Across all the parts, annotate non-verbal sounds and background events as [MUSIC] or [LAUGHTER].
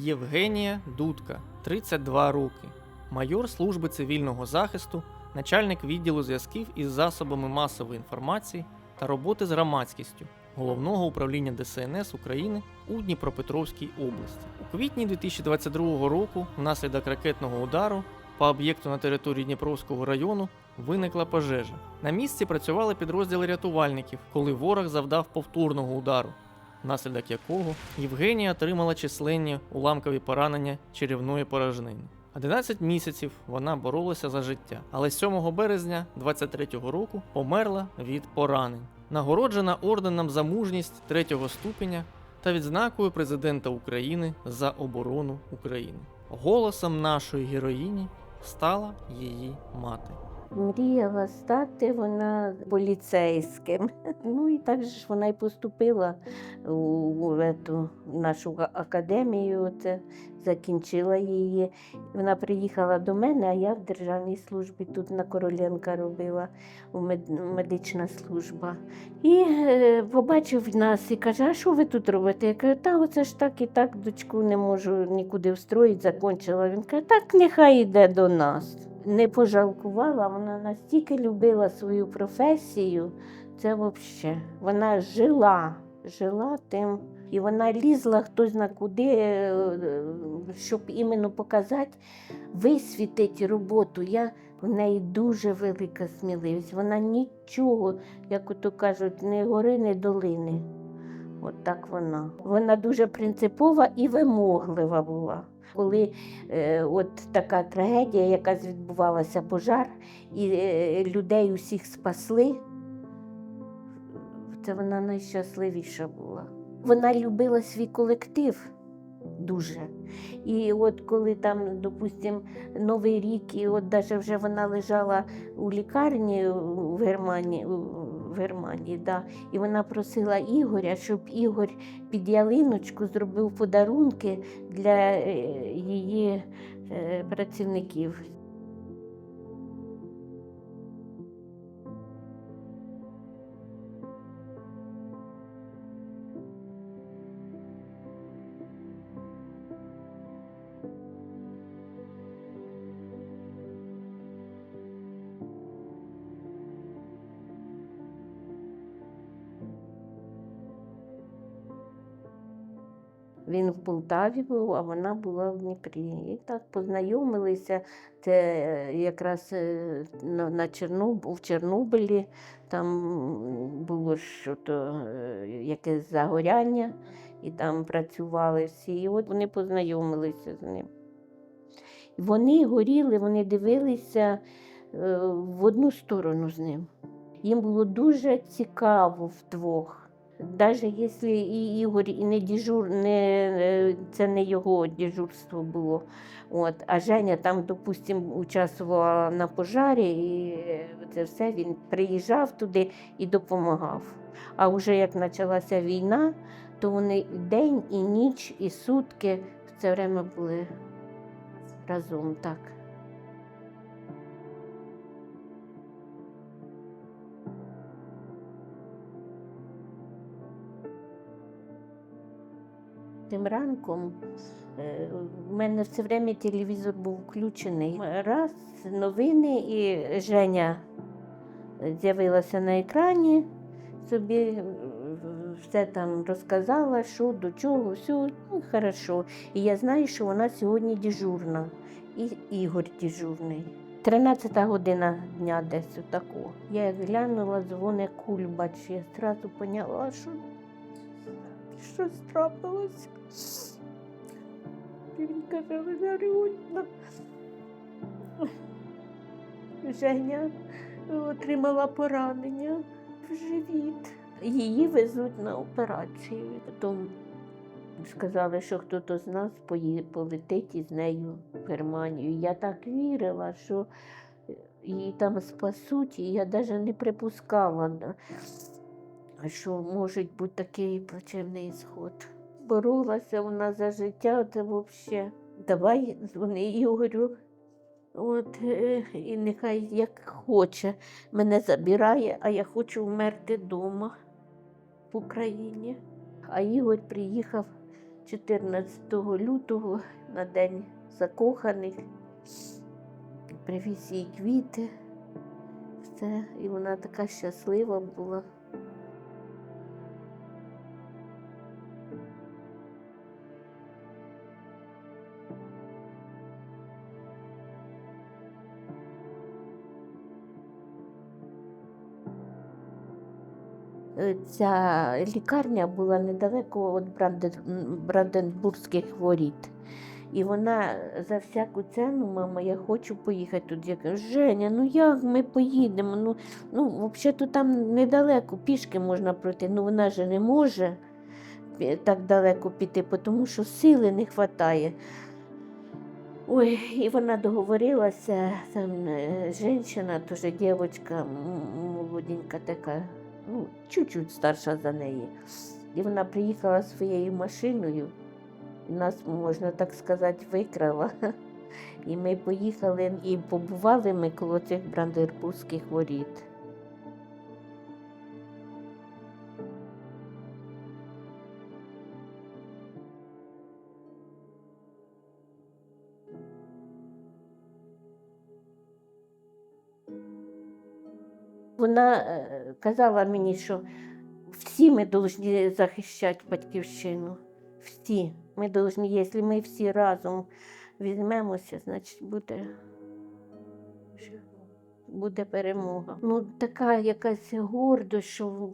Євгенія Дудка, 32 роки, майор служби цивільного захисту, начальник відділу зв'язків із засобами масової інформації та роботи з громадськістю Головного управління ДСНС України у Дніпропетровській області. У квітні 2022 року, внаслідок ракетного удару по об'єкту на території Дніпровського району виникла пожежа. На місці працювали підрозділи рятувальників, коли ворог завдав повторного удару, внаслідок якого Євгенія отримала численні уламкові поранення черевної порожнини. 11 місяців вона боролася за життя, але 7 березня 23-го року померла від поранень. Нагороджена орденом за мужність третього ступеня та відзнакою президента України за оборону України. Голосом нашої героїні стала її мати. Мріяла стати вона поліцейським. [LAUGHS] Ну і так же ж вона й поступила у, у нашу академію. Це закінчила її. Вона приїхала до мене, а я в державній службі тут на Короленка робила у мед- медична служба. І е, побачив нас і каже: А що ви тут робите? Я кажу, та оце ж так і так, дочку не можу нікуди встроїти, закінчила. Він каже, так нехай йде до нас не пожалкувала, вона настільки любила свою професію, це взагалі. Вона жила, жила тим. І вона лізла хтось на куди, е, щоб іменно показати, висвітити роботу. Я, в неї дуже велика сміливість. Вона нічого, як ото кажуть, не гори, не долини. От так вона. Вона дуже принципова і вимоглива була. Коли е, от така трагедія, якась відбувалася, пожар, і е, людей усіх спасли, це вона найщасливіша була. Вона любила свій колектив дуже. І от коли там, допустимо, Новий рік, і от даже вже вона лежала у лікарні в Германії, в Германії да, і вона просила Ігоря, щоб Ігор під ялиночку зробив подарунки для е, її е, працівників. Він в Полтаві був, а вона була в Дніпрі. І так познайомилися. Це е, якраз е, на, Черноб... в Чорнобилі там було е, якесь загоряння, і там працювали всі. І от вони познайомилися з ним. Вони горіли, вони дивилися в одну сторону з ним. Їм було дуже цікаво вдвох. Навіть якщо і Ігор і не дежур, не, це не його дежурство було. От, а Женя там, допустимо, участвувала на пожарі, і це все він приїжджав туди і допомагав. А вже як почалася війна, то вони день, і ніч, і сутки все время були разом так. Тим ранком е, в мене все время телевізор був включений. Раз новини, і Женя з'явилася на екрані, собі е, все там розказала, що до чого, все, ну, хорошо. І я знаю, що вона сьогодні дежурна, і Ігор дежурний. 13 година дня десь отако. Я глянула, дзвони кульбач, я одразу поняла, що щось трапилося. І він каже, Валеріонна. Женя отримала поранення в живіт. Її везуть на операцію. Потім сказали, що хтось з нас полетить із нею в Германію. Я так вірила, що її там спасуть, і я навіть не припускала. що може бути такий плачевний ісход? Боролася вона за життя, це взагалі. Давай дзвони Ігорю. От, е, і нехай як хоче, мене забирає, а я хочу вмерти вдома в Україні. А Ігор приїхав 14 лютого на День закоханих. Привіз їй квіти. Все, і вона така щаслива була. Ця лікарня була недалеко від Бранден- Бранденбурзьких воріт. І вона за всяку ціну, мама, я хочу поїхати туди. Я кажу, Женя, ну як ми поїдемо? Ну, ну взагалі там недалеко, пішки можна пройти. Ну вона же не може так далеко піти, тому що сили не вистачає. Ой, і вона договорилася, там е, жінка, теж дівчинка молоденька така, ну, чуть-чуть старша за неї. І вона приїхала своєю машиною, і нас, можна так сказати, викрала. [LAUGHS] І ми поїхали і побували ми коло цих Брандербурзьких воріт. Вона е, казала мені, що всі ми повинні захищати батьківщину. Всі. Ми повинні, якщо ми всі разом візьмемося, значить буде, буде перемога. Ну, така якась гордость, що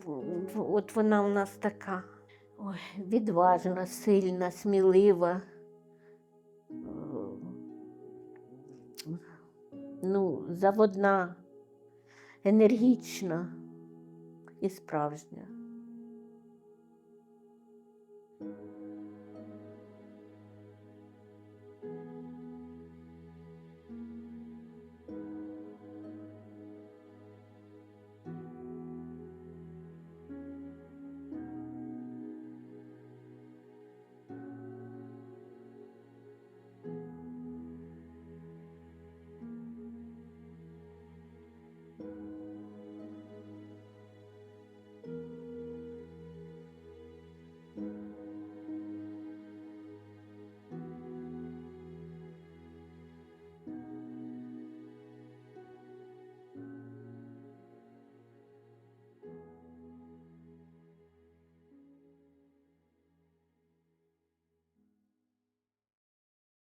от вона у нас така. Ой, відважна, сильна, смілива. Ну, заводна енергічна і справжня.